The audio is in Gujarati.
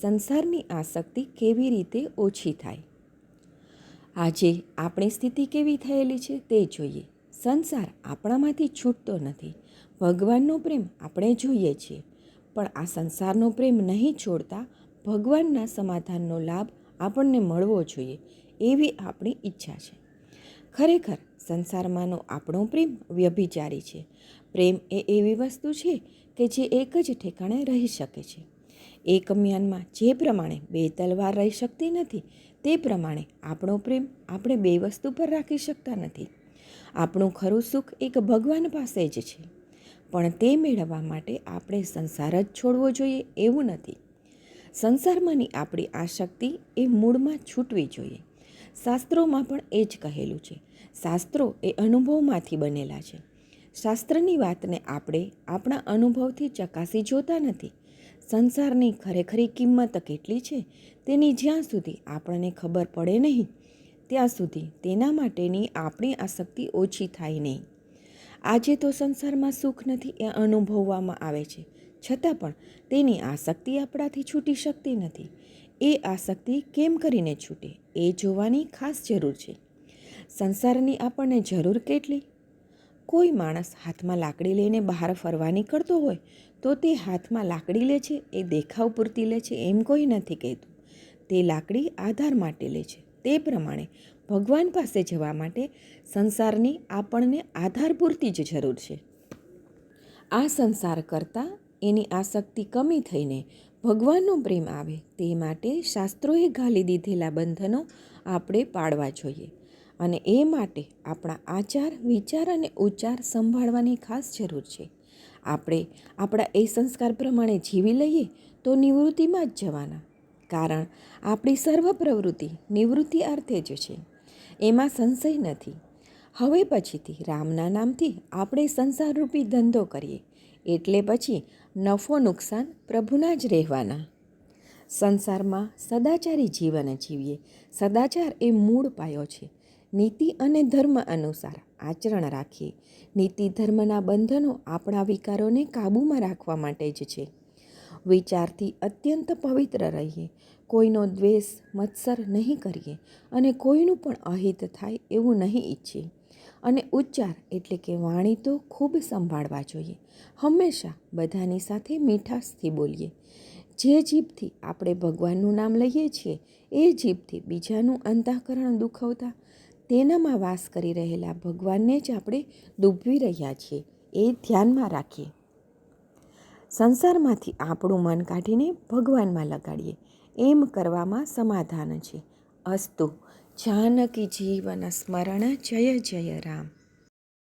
સંસારની આસક્તિ કેવી રીતે ઓછી થાય? આજે આપણી સ્થિતિ કેવી થયેલી છે તે જોઈએ. સંસાર આપણામાંથી છૂટતો નથી. ભગવાનનો પ્રેમ આપણે જોઈએ છીએ. પણ આ સંસારનો પ્રેમ નહીં છોડતા ભગવાનના સમાધાનનો લાભ આપણને મળવો જોઈએ એવી આપણી ઈચ્છા છે. ખરેખર સંસારમાંનો આપણો પ્રેમ વ્યભિચારી છે. પ્રેમ એ એવી વસ્તુ છે કે જે એક જ ઠેકાણે રહી શકે છે. એક મ્યાનમાં જે પ્રમાણે બે તલવાર રહી શકતી નથી, તે પ્રમાણે આપણો પ્રેમ આપણે બે વસ્તુ પર રાખી શકતા નથી. આપણું ખરું સુખ એક ભગવાન પાસે જ છે. પણ તે મેળવવા માટે આપણે સંસાર જ છોડવો જોઈએ એવું નથી. સંસારમાંની આપણી આસક્તિ એ મૂળમાં છૂટવી જોઈએ. શાસ્ત્રોમાં પણ એ જ કહેલું છે. શાસ્ત્રો એ અનુભવમાંથી બનેલા છે. શાસ્ત્રની વાતને આપણે આપણા અનુભવથી ચકાસી જોતા નથી. સંસારની ખરેખરી કિંમત કેટલી છે તેની જ્યાં સુધી આપણને ખબર પડે નહીં, ત્યાં સુધી તેના માટેની આપણી આસક્તિ ઓછી થાય નહીં. આજે તો સંસારમાં સુખ નથી એ અનુભવવામાં આવે છે. છતાં પણ તેની આસક્તિ આપણાથી છૂટી શકતી નથી. એ આસક્તિ કેમ કરીને છૂટે એ જોવાની ખાસ જરૂર છે. સંસારની આપણને જરૂર કેટલી? કોઈ માણસ હાથમાં લાકડી લઈને બહાર ફરવા નીકળતો હોય, તો તે હાથમાં લાકડી લે છે, એ દેખાવ પૂરતી લે છે, એમ કોઈ નથી કહેતું. તે લાકડી આધાર માટે લે છે. તે પ્રમાણે ભગવાન પાસે જવા માટે સંસારની આપણને આધાર પૂરતી જ જરૂર છે. આ સંસાર કરતાં એની આસક્તિ કમી થઈને ભગવાનનો પ્રેમ આવે, તે માટે શાસ્ત્રોએ ઘાલી દીધેલા બંધનો આપણે પાડવા જોઈએ. અને એ માટે આપણા આચાર, વિચાર અને ઉચ્ચાર સંભાળવાની ખાસ જરૂર છે. આપણે આપણા એ સંસ્કાર પ્રમાણે જીવી લઈએ તો નિવૃત્તિમાં જ જવાના. કારણ આપણી સર્વ પ્રવૃત્તિ નિવૃત્તિ અર્થે જ છે. એમાં સંશય નથી. હવે પછીથી રામના નામથી આપણે સંસારરૂપી ધંધો કરીએ. એટલે પછી નફો નુકસાન પ્રભુના જ રહેવાના. સંસારમાં સદાચારી જીવન જીવીએ. સદાચાર એ મૂળ પાયો છે. નીતિ અને ધર્મ અનુસાર આચરણ રાખીએ નીતિ ધર્મના બંધનો આપણા વિકારોને કાબૂમાં રાખવા માટે જ છે. વિચારથી અત્યંત પવિત્ર રહીએ. કોઈનો દ્વેષ, મત્સર નહીં કરીએ અને કોઈનું પણ અહિત થાય એવું નહીં ઈચ્છીએ. અને ઉચ્ચાર એટલે કે વાણી તો ખૂબ સંભાળવા જોઈએ. હંમેશા બધાની સાથે મીઠાશથી બોલીએ. જે જીભથી આપણે ભગવાનનું નામ લઈએ છીએ, એ જીભથી બીજાનું અંતઃકરણ દુખવતા તેનામાં વાસ કરી રહેલા ભગવાનને જ આપણે ડૂબવી રહ્યા છીએ, એ ધ્યાનમાં રાખીએ. સંસારમાંથી આપણું મન કાઢીને ભગવાનમાં લગાડીએ, એમ કરવામાં સમાધાન છે. અસ્તુ, જાનકી જીવન સ્મરણ જય જય રામ.